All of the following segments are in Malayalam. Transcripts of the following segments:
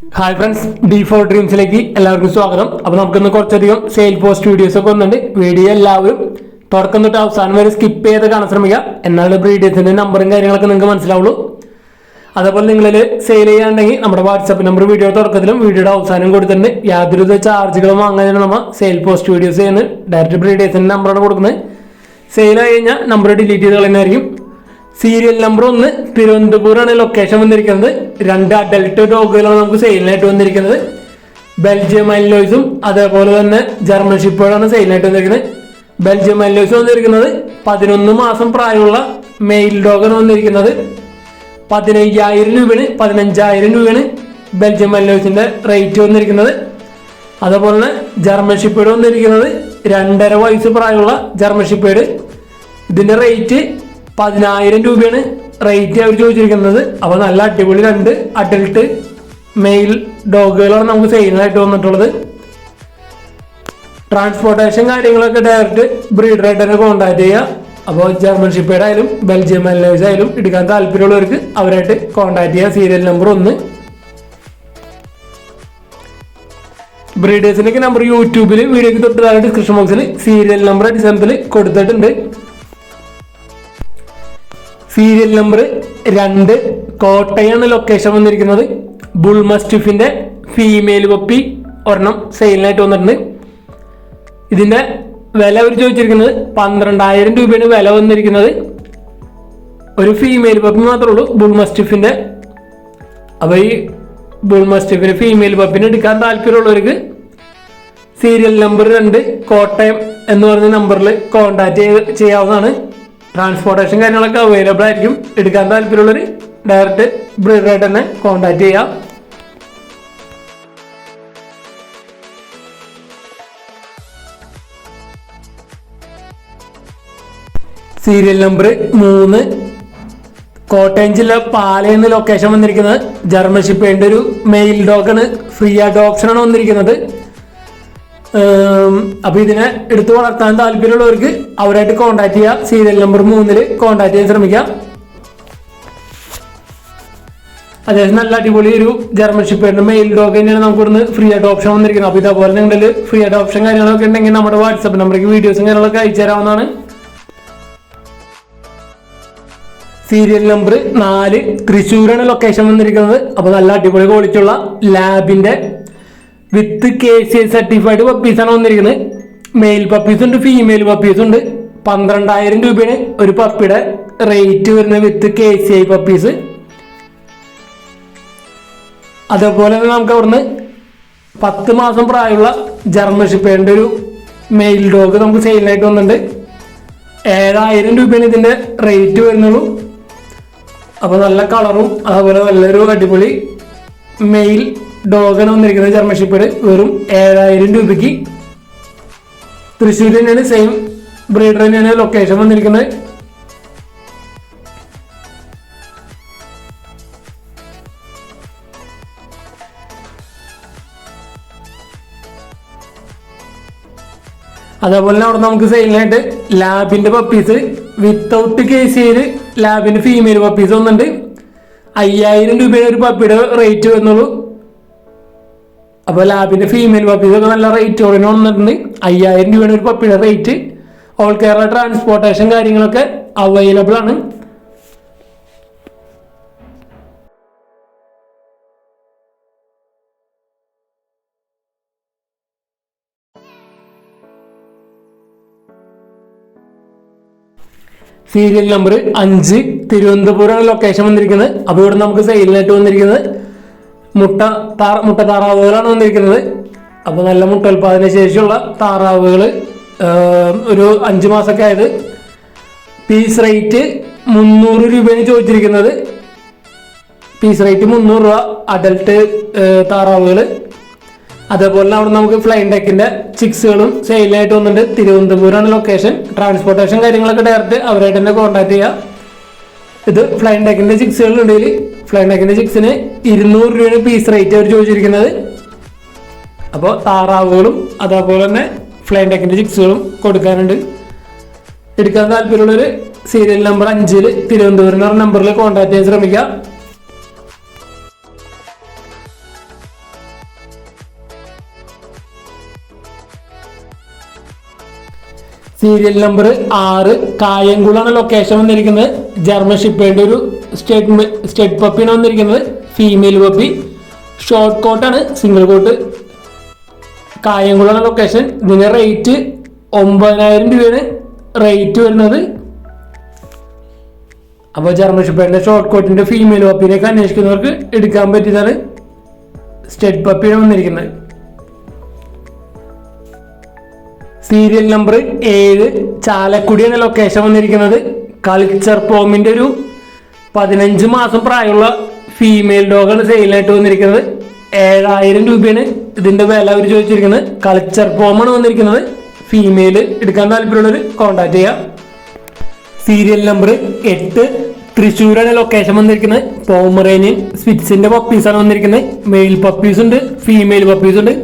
ഹായ് ഫ്രണ്ട്സ് ഡി ഫോർ ഡ്രീംസിലേക്ക് എല്ലാവർക്കും സ്വാഗതം. അപ്പോൾ നമുക്കിന്ന് കുറച്ചധികം സെയിൽ പോസ്റ്റ് വീഡിയോസ് ഒക്കെ വന്നിട്ടുണ്ട്. വീഡിയോ എല്ലാവരും തുടക്കം തൊട്ട് അവസാനം വരെ സ്കിപ്പ് ചെയ്ത് കാണാൻ ശ്രമിക്കുക. എന്നാലും ബ്രീഡിയസിന്റെ നമ്പറും കാര്യങ്ങളൊക്കെ നിങ്ങൾക്ക് മനസ്സിലാവുള്ളൂ. അതേപോലെ നിങ്ങളിൽ സെയിൽ ചെയ്യാണ്ടെങ്കിൽ നമ്മുടെ വാട്സപ്പ് നമ്പർ വീഡിയോ തുടക്കത്തിലും വീഡിയോയുടെ അവസാനം കൊടുത്തിട്ടുണ്ട്. യാതൊരുവിധ ചാർജുകളും വാങ്ങാനാണ് നമ്മൾ സെയിൽ പോസ്റ്റ് വീഡിയോസ് ചെയ്യുന്നത്. ഡയറക്റ്റ് ബ്രീഡിയസിന്റെ നമ്പറാണ് കൊടുക്കുന്നത്. സെയിൽ ആയി കഴിഞ്ഞാൽ നമ്പർ ഡിലീറ്റ് ചെയ്ത് കളയുന്നതായിരിക്കും. സീരിയൽ നമ്പർ ഒന്ന് തിരുവനന്തപുരമാണ് ലൊക്കേഷൻ വന്നിരിക്കുന്നത്. രണ്ട് അഡൽട്ട് ഡോഗുകളാണ് നമുക്ക് സെയിലിനായിട്ട് വന്നിരിക്കുന്നത്. ബെൽജിയം അല്ലോയ്സും അതേപോലെ തന്നെ ജർമ്മൻ ഷിപ്പുകളാണ് സെയിലിനായിട്ട് വന്നിരിക്കുന്നത്. ബെൽജിയം അല്ലോയ്സ് വന്നിരിക്കുന്നത് പതിനൊന്ന് മാസം പ്രായമുള്ള മെയിൽ ഡോഗാണ് വന്നിരിക്കുന്നത്. പതിനയ്യായിരം രൂപയാണ് പതിനഞ്ചായിരം രൂപയാണ് ബെൽജിയം അല്ലോയ്സിന്റെ റേറ്റ് വന്നിരിക്കുന്നത്. അതേപോലെ തന്നെ ജർമ്മൻ ഷിപ്പേഡ് വന്നിരിക്കുന്നത് രണ്ടര വയസ്സ് പ്രായമുള്ള ജർമ്മൻ ഷിപ്പേഡ് ഇതിന്റെ റേറ്റ് പതിനായിരം രൂപയാണ് റേറ്റ് അവർ ചോദിച്ചിരിക്കുന്നത്. അപ്പോൾ നല്ല അടിപൊളി രണ്ട് അഡൽട്ട് മെയിൽ ഡോഗുകളാണ് നമുക്ക് സെയിലായിട്ട് വന്നിട്ടുള്ളത്. ട്രാൻസ്പോർട്ടേഷൻ കാര്യങ്ങളൊക്കെ ഡയറക്റ്റ് ബ്രീഡറായിട്ട് തന്നെ കോൺടാക്ട് ചെയ്യുക. അപ്പോൾ ജർമ്മൻ ഷിപ്പേഡ് ആയാലും ബെൽജിയം മൈലേഴ്സ് ആയാലും എടുക്കാൻ താല്പര്യമുള്ളവർക്ക് അവരായിട്ട് കോൺടാക്ട് ചെയ്യുക. സീരിയൽ നമ്പർ ഒന്ന്. ബ്രീഡേഴ്സിന്റെ നമ്പർ യൂട്യൂബിൽ വീഡിയോക്ക് തൊട്ട് താഴെ ഡിസ്ക്രിപ്ഷൻ ബോക്സിൽ സീരിയൽ നമ്പർ അടിസ്ഥാനത്തിൽ കൊടുത്തിട്ടുണ്ട്. സീരിയൽ നമ്പർ രണ്ട് കോട്ടയാണ് ലൊക്കേഷൻ വന്നിരിക്കുന്നത്. ബുൾമസ്റ്റിഫിന്റെ ഫീമെയിൽ പപ്പി ഒരെണ്ണം സെയിലിനായിട്ട് വന്നിട്ടുണ്ട്. ഇതിന്റെ വില അവർ ചോദിച്ചിരിക്കുന്നത് പന്ത്രണ്ടായിരം രൂപയാണ് വില വന്നിരിക്കുന്നത്. ഒരു ഫീമെയിൽ പപ്പി മാത്രമേ ഉള്ളൂ ബുൾമസ്റ്റിഫിന്റെ അപ്പൊ ഈ ബുൾമസ്റ്റിഫിന് ഫീമെയിൽ പപ്പിനെ എടുക്കാൻ താല്പര്യമുള്ളവർക്ക് സീരിയൽ നമ്പർ രണ്ട് കോട്ടയം എന്ന് പറഞ്ഞ നമ്പറിൽ കോൺടാക്ട് ചെയ്യാവുന്നതാണ്. ട്രാൻസ്പോർട്ടേഷൻ കാര്യങ്ങളൊക്കെ അവൈലബിൾ ആയിരിക്കും. എടുക്കാൻ താല്പര്യമുള്ളവർ ഡയറക്റ്റ് ബ്രീഡറായിട്ട് തന്നെ കോൺടാക്ട് ചെയ്യാം. സീരിയൽ നമ്പർ മൂന്ന്. കോട്ടയം ജില്ല പാലയെന്ന് ലൊക്കേഷൻ വന്നിരിക്കുന്നത്. ജർമ്മൻ ഷിപ്പേന്റെ ഒരു മെയിൽ ഡോഗാണ് ഫ്രീ ആയിട്ട് ഓപ്ഷനാണ് വന്നിരിക്കുന്നത്. അപ്പൊ ഇതിനെ എടുത്തു വളർത്താൻ താല്പര്യമുള്ളവർക്ക് അവരായിട്ട് കോൺടാക്ട് ചെയ്യുക സീരിയൽ നമ്പർ മൂന്നിൽ കോൺടാക്ട് ചെയ്യാൻ ശ്രമിക്കാം. അത്യാവശ്യം നല്ല അടിപൊളി ഒരു ജർമ്മൻ ഷിപ്പേറിന്റെ മെയിൽ ഡോഗ് തന്നെയാണ് നമുക്ക് ഇവിടുന്ന് ഫ്രീ ആയിട്ട് ഓപ്ഷൻ വന്നിരിക്കുന്നത്. അപ്പൊ ഇതേപോലെ നിങ്ങളിൽ ഫ്രീ ആയിട്ട് ഓപ്ഷൻ കാര്യങ്ങളൊക്കെ ഉണ്ടെങ്കിൽ നമ്മുടെ വാട്സപ്പ് നമ്പറേക്ക് വീഡിയോസും കാര്യങ്ങളൊക്കെ അയച്ചു തരാവുന്നതാണ്. സീരിയൽ നമ്പർ നാല് തൃശ്ശൂരാണ് ലൊക്കേഷൻ വന്നിരിക്കുന്നത്. അപ്പൊ നല്ല അടിപൊളി ക്വാളിറ്റി ഉള്ള ലാബിന്റെ with K C I certified പപ്പീസാണ് വന്നിരിക്കുന്നത്. മെയിൽ പപ്പീസ് ഉണ്ട് ഫീമെയിൽ പപ്പീസ് ഉണ്ട്. പന്ത്രണ്ടായിരം രൂപയാണ് ഒരു പപ്പിയുടെ റേറ്റ് വരുന്നത് with K C I puppies അതേപോലെ തന്നെ നമുക്ക് അവിടുന്ന് പത്ത് മാസം പ്രായമുള്ള ജർമ്മൻ ഷിപ്പേന്റെ ഒരു മെയിൽ ഡോഗ് നമുക്ക് സെയിലായിട്ട് വന്നിട്ടുണ്ട്. ഏഴായിരം രൂപയാണ് ഇതിന്റെ റേറ്റ് വരുന്നുള്ളൂ. അപ്പോൾ നല്ല കളറും അതുപോലെ നല്ലൊരു അടിപൊളി മെയിൽ വന്നിരിക്കുന്ന ജർമ്മൻ ഷിപ്പേഡ് വെറും ഏഴായിരം രൂപയ്ക്ക്. തൃശ്ശൂർ തന്നെയാണ് സെയിം ബ്രീഡർ തന്നെയാണ് ലൊക്കേഷൻ വന്നിരിക്കുന്നത്. അതേപോലെ അവിടെ നമുക്ക് സെയിലായിട്ട് ലാബിന്റെ പപ്പീസ് വിത്തൗട്ട് കേസിയിൽ ലാബിന്റെ ഫീമെയിൽ പപ്പീസ് ഒന്നുണ്ട് അയ്യായിരം രൂപയുടെ ഒരു പപ്പിയുടെ റേറ്റ് വരുന്നുള്ളൂ. അപ്പോൾ ലാബിന്റെ ഫീമെയിൽ പപ്പീസ് ഒക്കെ നല്ല റേറ്റ് കുറഞ്ഞ വന്നിട്ടുണ്ട്. അയ്യായിരം രൂപയുടെ ഒരു പപ്പിയുടെ റേറ്റ് ഓൾ കേരള ട്രാൻസ്പോർട്ടേഷൻ കാര്യങ്ങളൊക്കെ അവൈലബിൾ ആണ്. സീരിയൽ നമ്പർ അഞ്ച്. തിരുവനന്തപുരമാണ് ലൊക്കേഷൻ വന്നിരിക്കുന്നത്. അപ്പോൾ ഇവിടെ നമുക്ക് സെയിലിനായിട്ട് വന്നിരിക്കുന്നത്. മുട്ട താറ മുട്ട താറാവുകളാണ് വന്നിരിക്കുന്നത്. അപ്പോൾ നല്ല മുട്ട ഉൽപ്പാദന ശേഷിയുള്ള താറാവുകൾ ഒരു അഞ്ച് മാസമൊക്കെ ആയത്. പീസ് റേറ്റ് മുന്നൂറ് രൂപയാണ് ചോദിച്ചിരിക്കുന്നത്. പീസ് റേറ്റ് മുന്നൂറ് രൂപ അഡൽട്ട് താറാവുകൾ അതേപോലെ അവിടെ നമുക്ക് ഫ്ലൈൻ ടെക്കിന്റെ ചിക്സുകളും സെയിലായിട്ട് വന്നിട്ടുണ്ട്. തിരുവനന്തപുരമാണ് ലൊക്കേഷൻ ട്രാൻസ്പോർട്ടേഷൻ കാര്യങ്ങളൊക്കെ ഡയറക്റ്റ് അവരായിട്ട് തന്നെ കോൺടാക്ട് ചെയ്യുക ഇത് ഫ്ലൈൻ ടെക്കിന്റെ ചിക്സുകൾ ഫ്ലൈനക്കിന്റെ ചിപ്സിന് ഇരുന്നൂറ് രൂപയാണ് പീസ് റേറ്റ് അവർ ചോദിച്ചിരിക്കുന്നത്. അപ്പോൾ താറാവുകളും അതേപോലെ തന്നെ ഫ്ലൈൻഡക്കിന്റെ ചിപ്സുകളും കൊടുക്കാനുണ്ട്. എടുക്കാൻ താല്പര്യമുള്ളൊരു സീരിയൽ നമ്പർ അഞ്ചിൽ തിരുവനന്തപുരം എന്ന് പറഞ്ഞ നമ്പറിൽ കോൺടാക്ട് ചെയ്യാൻ ശ്രമിക്കാം. സീരിയൽ നമ്പർ ആറ് കായംകുളാണ് ലൊക്കേഷൻ വന്നിരിക്കുന്നത്. ജർമ്മൻ ഷിപ്പേന്റെ ഒരു സ്റ്റേറ്റ് സ്റ്റേറ്റ് പപ്പിയാണ് വന്നിരിക്കുന്നത് ഫീമെയിൽ പപ്പി ഷോർട്ട് കോട്ടാണ് സിംഗിൾ കോട്ട് കായംകുളമാണ് ലൊക്കേഷൻ ഇതിന്റെ റേറ്റ് ഒമ്പതിനായിരം രൂപയാണ് റേറ്റ് വരുന്നത്. അപ്പോൾ ജർമ്മൻ ഷോർട്ട് കോട്ടിന്റെ ഫീമെയിൽ പപ്പിനെയൊക്കെ അന്വേഷിക്കുന്നവർക്ക് എടുക്കാൻ പറ്റിയതാണ് സ്റ്റേറ്റ് പപ്പിയാണ് വന്നിരിക്കുന്നത്. സീരിയൽ നമ്പർ ഏഴ് ചാലക്കുടിയാണ് ലൊക്കേഷൻ വന്നിരിക്കുന്നത്. കൾച്ചർ പോമിന്റെ ഒരു പതിനഞ്ച് മാസം പ്രായമുള്ള ഫീമെയിൽ ഡോഗാണ് സെയിലായിട്ട് വന്നിരിക്കുന്നത്. ഏഴായിരം രൂപയാണ് ഇതിന്റെ വില അവർ ചോദിച്ചിരിക്കുന്നത്. കൾച്ചർ ഫോമാണ് വന്നിരിക്കുന്നത്. ഫീമെയിൽ എടുക്കാൻ താല്പര്യമുള്ളവർ കോൺടാക്ട് ചെയ്യാം. സീരിയൽ നമ്പർ എട്ട് തൃശ്ശൂരാണ് ലൊക്കേഷൻ വന്നിരിക്കുന്നത്. പോമറേനിയൻ സ്വിറ്റ്സിന്റെ പപ്പീസാണ് വന്നിരിക്കുന്നത്. മെയിൽ പപ്പീസ് ഉണ്ട് ഫീമെയിൽ പപ്പീസ് ഉണ്ട്.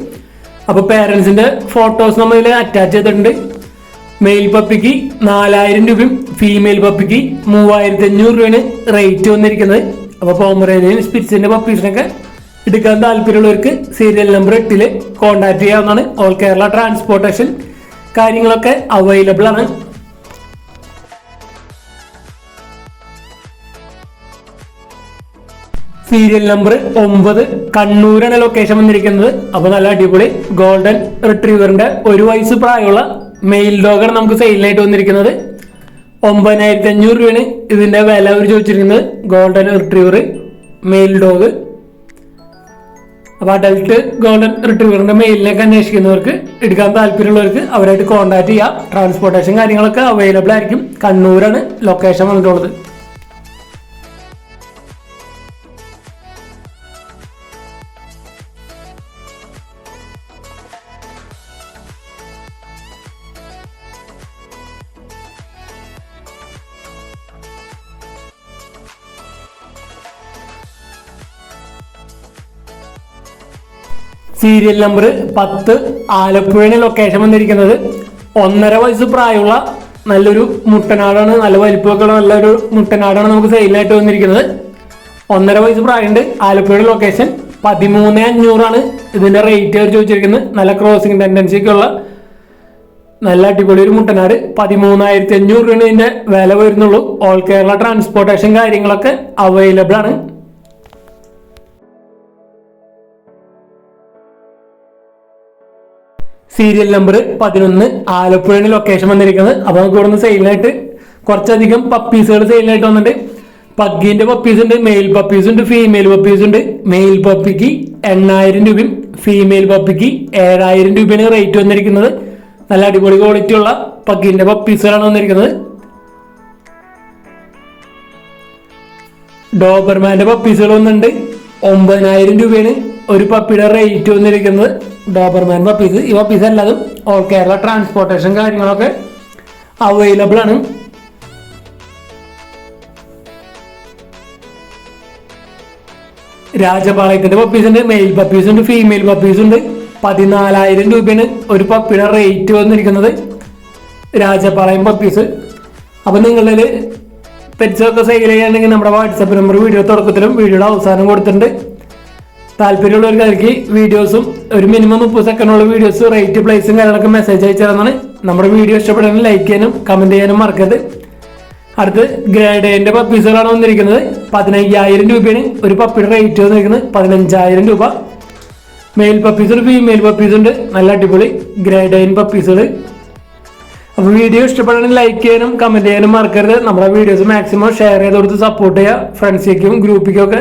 അപ്പൊ പേരൻസിന്റെ ഫോട്ടോസ് നമ്മൾ ഇതിൽ അറ്റാച്ച് ചെയ്തിട്ടുണ്ട്. മെയിൽ പപ്പിക്ക് നാലായിരം രൂപയും ഫീമെയിൽ പപ്പിക്ക് മൂവായിരത്തി അഞ്ഞൂറ് രൂപയാണ് റേറ്റ് വന്നിരിക്കുന്നത്. അപ്പൊ പോമറേനിയൻ സ്പിറ്റ്സിന്റെ പപ്പീസിനൊക്കെ എടുക്കാൻ താല്പര്യമുള്ളവർക്ക് സീരിയൽ നമ്പർ എട്ടിൽ കോൺടാക്ട് ചെയ്യാവുന്നതാണ്. ഓൾ കേരള ട്രാൻസ്പോർട്ടേഷൻ കാര്യങ്ങളൊക്കെ അവൈലബിൾ ആണ്. സീരിയൽ നമ്പർ ഒമ്പത് കണ്ണൂരാണ് ലൊക്കേഷൻ വന്നിരിക്കുന്നത്. അപ്പൊ നല്ല അടിപൊളി ഗോൾഡൻ റിട്രീവറിന്റെ ഒരു വയസ്സ് പ്രായമുള്ള മെയിൽ ഡോഗർ നമുക്ക് സെയിലിനായിട്ട് വന്നിരിക്കുന്നത് ഒമ്പതിനായിരത്തി അഞ്ഞൂറ് രൂപയാണ് ഇതിന്റെ വില അവർ ചോദിച്ചിരിക്കുന്നത്. ഗോൾഡൻ റിട്രീവർ മെയിൽ ഡോഗ് അപ്പോൾ അഡൽട്ട് ഗോൾഡൻ റിട്രീവറിന്റെ മെയിലിനൊക്കെ അന്വേഷിക്കുന്നവർക്ക് എടുക്കാൻ താല്പര്യമുള്ളവർക്ക് അവരായിട്ട് കോൺടാക്ട് ചെയ്യാം. ട്രാൻസ്പോർട്ടേഷൻ കാര്യങ്ങളൊക്കെ അവൈലബിൾ ആയിരിക്കും. കണ്ണൂരാണ് ലൊക്കേഷൻ വന്നിട്ടുള്ളത്. സീരിയൽ നമ്പർ പത്ത് ആലപ്പുഴയിൽ ലൊക്കേഷൻ വന്നിരിക്കുന്നത്. ഒന്നര വയസ്സ് പ്രായമുള്ള നല്ലൊരു മുട്ടനാടാണ് നല്ല വലിപ്പമൊക്കെ ഉള്ള നല്ലൊരു മുട്ടനാടാണ് നമുക്ക് സെയിലായിട്ട് വന്നിരിക്കുന്നത്. ഒന്നര വയസ്സ് പ്രായമുണ്ട് ആലപ്പുഴയുടെ ലൊക്കേഷൻ പതിമൂന്ന് അഞ്ഞൂറാണ് ഇതിന്റെ റേറ്റ് അവർ ചോദിച്ചിരിക്കുന്നത്. നല്ല ക്രോസിംഗ് ടെൻഡൻസി ഒക്കെ ഉള്ള നല്ല അടിപൊളി ഒരു മുട്ടനാട്. പതിമൂന്നായിരത്തി അഞ്ഞൂറ് രൂപയാണ് ഇതിന്റെ വില വരുന്നുള്ളൂ. ഓൾ കേരള ട്രാൻസ്പോർട്ടേഷൻ കാര്യങ്ങളൊക്കെ അവൈലബിൾ ആണ്. സീരിയൽ നമ്പർ പതിനൊന്ന് ആലപ്പുഴയാണ് ലൊക്കേഷൻ വന്നിരിക്കുന്നത്. അപ്പൊ നമുക്ക് ഇവിടുന്ന് സെയിലിനായിട്ട് കുറച്ചധികം പപ്പീസുകൾ സെയിലിനായിട്ട് വന്നിട്ടുണ്ട്. പഗ്ഗിന്റെ പപ്പീസ് ഉണ്ട് മെയിൽ പപ്പീസ് ഉണ്ട് ഫീമെയിൽ പപ്പീസ് ഉണ്ട്. മെയിൽ പപ്പിക്ക് എണ്ണായിരം രൂപയും ഫീമെയിൽ പപ്പിക്ക് ഏഴായിരം രൂപയാണ് റേറ്റ് വന്നിരിക്കുന്നത്. നല്ല അടിപൊളി ക്വാളിറ്റി ഉള്ള പഗ്ഗിന്റെ പപ്പീസുകളാണ് വന്നിരിക്കുന്നത്. ഡോബർമാന്റെ പപ്പീസുകൾ വന്നിട്ടുണ്ട്. ഒമ്പതിനായിരം രൂപയാണ് ഒരു പപ്പിയുടെ റേറ്റ് വന്നിരിക്കുന്നത്. ഡോബർമാൻ പപ്പീസ് ഈ പപ്പീസ് എല്ലാതും ഓൾ കേരള ട്രാൻസ്പോർട്ടേഷൻ കാര്യങ്ങളൊക്കെ അവൈലബിൾ ആണ്. രാജപാളയത്തിന്റെ പപ്പീസ് ഉണ്ട് മെയിൽ പപ്പീസ് ഉണ്ട് ഫീമെയിൽ പപ്പീസ് ഉണ്ട്. പതിനാലായിരം രൂപയാണ് ഒരു പപ്പിയുടെ റേറ്റ് വന്നിരിക്കുന്നത്. രാജപാളയം പപ്പീസ് അപ്പൊ നിങ്ങളിൽ പെറ്റ്സൊക്കെ സെയിൽ ചെയ്യുകയാണെങ്കിൽ നമ്മുടെ വാട്സപ്പ് നമ്പർ വീഡിയോ തുടക്കത്തിലും വീഡിയോയുടെ അവസാനം കൊടുത്തിട്ടുണ്ട്. താല്പര്യമുള്ളവർക്ക് അതിലേക്ക് വീഡിയോസും ഒരു മിനിമം മുപ്പത് സെക്കൻഡുള്ള വീഡിയോസ് റേറ്റ് പ്ലേസും കാര്യങ്ങളൊക്കെ മെസ്സേജ് അയച്ചു തരുന്നതാണ് നമ്മുടെ വീഡിയോ ഇഷ്ടപ്പെടാനും ലൈക്ക് ചെയ്യാനും കമന്റ് ചെയ്യാനും മറക്കരുത്. അടുത്ത് ഗ്രേഡേന്റെ പപ്പീസുകളാണ് വന്നിരിക്കുന്നത്. പതിനയ്യായിരം രൂപയാണ് ഒരു പപ്പിയുടെ റേറ്റ് വന്നിരിക്കുന്നത് പതിനഞ്ചായിരം രൂപ. മെയിൽ പപ്പീസ് ഉണ്ട് ഫീമെയിൽ പപ്പീസുണ്ട് നല്ല അടിപൊളി ഗ്രേഡൈൻ പപ്പീസുകൾ അപ്പോൾ വീഡിയോ ഇഷ്ടപ്പെടണമെങ്കിൽ ലൈക്ക് ചെയ്യാനും കമന്റ് ചെയ്യാനും മറക്കരുത്. നമ്മുടെ വീഡിയോസ് മാക്സിമം ഷെയർ ചെയ്ത് കൊടുത്ത് സപ്പോർട്ട് ചെയ്യുക. ഫ്രണ്ട്സിലേക്കും ഗ്രൂപ്പിലേക്കും ഒക്കെ